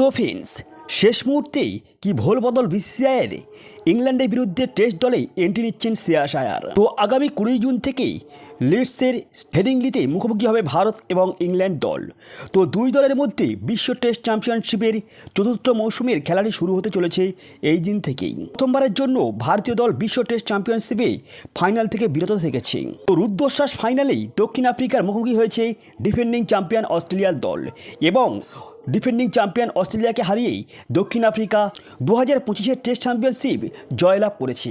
সোফিন্স, শেষ মুহূর্তেই কি ভোল বদল বিসিসিআইয়ের? ইংল্যান্ডের বিরুদ্ধে টেস্ট দলে এন্ট্রি নিচ্ছেন শ্রেয়াস আয়ার তো আগামী কুড়ি জুন থেকেই লিডসের হেডিংলিতে মুখোমুখি হবে ভারত এবং ইংল্যান্ড দল। তো দুই দলের মধ্যে বিশ্ব টেস্ট চ্যাম্পিয়নশিপের চতুর্থ মৌসুমের খেলাটি শুরু হতে চলেছে এই দিন থেকেই। প্রথমবারের জন্য ভারতীয় দল বিশ্ব টেস্ট চ্যাম্পিয়নশিপে ফাইনাল থেকে বিরত থেকেছে। তো রুদ্ধশ্বাস ফাইনালেই দক্ষিণ আফ্রিকার মুখোমুখি হয়েছে ডিফেন্ডিং চ্যাম্পিয়ন অস্ট্রেলিয়ার দল এবং ডিফেন্ডিং চ্যাম্পিয়ন অস্ট্রেলিয়াকে হারিয়েই দক্ষিণ আফ্রিকা দু হাজার পঁচিশের টেস্ট চ্যাম্পিয়নশিপ জয়লাভ করেছে।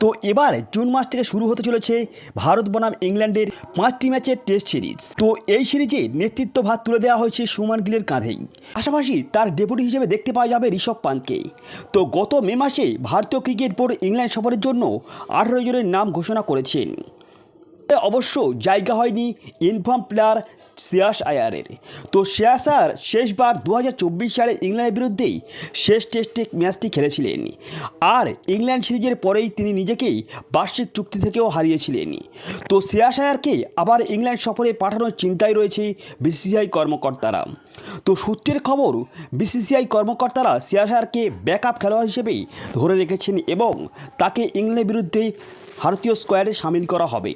তো এবার জুন মাস থেকে শুরু হতে চলেছে ভারত বনাম ইংল্যান্ডের পাঁচটি ম্যাচের টেস্ট সিরিজ। তো এই সিরিজে নেতৃত্ব ভাত তুলে দেওয়া হয়েছে সুমান গিলের কাঁধেই। পাশাপাশি তার ডেপুটি হিসেবে দেখতে পাওয়া যাবে ঋষভ পান্তকে তো গত মে মাসে ভারতীয় ক্রিকেট বোর্ড ইংল্যান্ড সফরের জন্য আঠারো জনের নাম ঘোষণা করেছেন। অবশ্য জায়গা হয়নি ইনফর্ম প্লেয়ার শ্রেয়াস আয়ারের। তো শ্রেয়াস আয়ার শেষবার দু হাজার চব্বিশ সালে ইংল্যান্ডের বিরুদ্ধেই শেষ টেস্টে ম্যাচটি খেলেছিলেন। আর ইংল্যান্ড সিরিজের পরেই তিনি নিজেকেই বার্ষিক চুক্তি থেকেও হারিয়েছিলেন। তো শ্রেয়াস আয়ারকে আবার ইংল্যান্ড সফরে পাঠানোর চিন্তায় রয়েছে বিসিসিআই কর্মকর্তারা। তো সূত্রের খবর, বিসিসিআই কর্মকর্তারা শ্রেয়াস আয়ারকে ব্যাকআপ খেলোয়াড় হিসেবেই ধরে রেখেছেন এবং তাকে ইংল্যান্ডের বিরুদ্ধে ভারতীয় স্কোয়াডে সামিল করা হবে।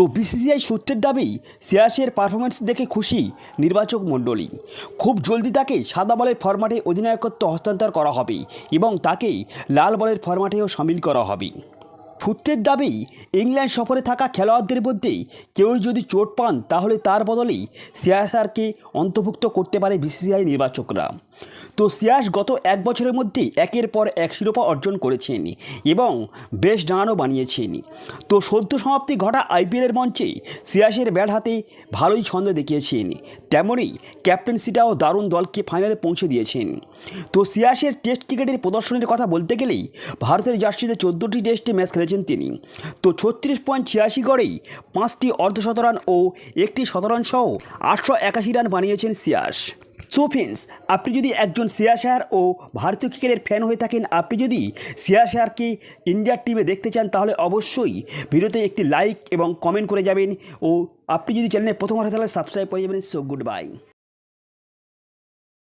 তো বিসিসিআই সূত্রের দাবি সিয়াসের পারফরমেন্স দেখে খুশি নির্বাচক মণ্ডলী। খুব জলদি তাকে সাদা বলের ফরম্যাটে অধিনায়কত্ব হস্তান্তর করা হবে এবং তাকে লাল বলের ফরম্যাটেও সামিল করা হবে। সূত্রের দাবি, ইংল্যান্ড সফরে থাকা খেলোয়াড়দের মধ্যেই কেউ যদি চোট পান, তাহলে তার বদলেই সিয়াসারকে অন্তর্ভুক্ত করতে পারে বিসিসিআই নির্বাচকরা। তো সিয়াস গত এক বছরের মধ্যেই একের পর এক শিরোপা অর্জন করেছেন এবং বেশ ডানও বানিয়েছেন। তো সদ্য সমাপ্তি ঘটা আইপিএলের মঞ্চে সিয়াসের ব্যাট হাতে ভালোই ছন্দ দেখিয়েছেন। তেমনই ক্যাপ্টেন্সিটাও দারুণ দলকে ফাইনালে পৌঁছে দিয়েছেন। তো সিয়াসের টেস্ট ক্রিকেটের প্রদর্শনের কথা বলতে গেলেই ভারতের জার্সিতে চোদ্দোটি টেস্টে ম্যাচ খেলেছেন তিনি। তো ছত্রিশ পয়েন্ট ছিয়াশি গড়েই পাঁচটি অর্ধশতরান ও একটি শতরান সহ আটশো একাশি রান বানিয়েছেন সিয়াস। সো ফ্রেন্ডস আপনি যদি একজন শ্রেয়া শায়ার ও ভারতীয় ক্রিকেটের ফ্যান হয়ে থাকেন, আপনি যদি শ্রেয়া শায়ারকে ইন্ডিয়ার টিমে দেখতে চান, তাহলে অবশ্যই ভিডিওতে একটি লাইক এবং কমেন্ট করে যাবেন ও আপনি যদি চ্যানেলে প্রথম হতে তাহলে সাবস্ক্রাইব করে যাবেন। So good bye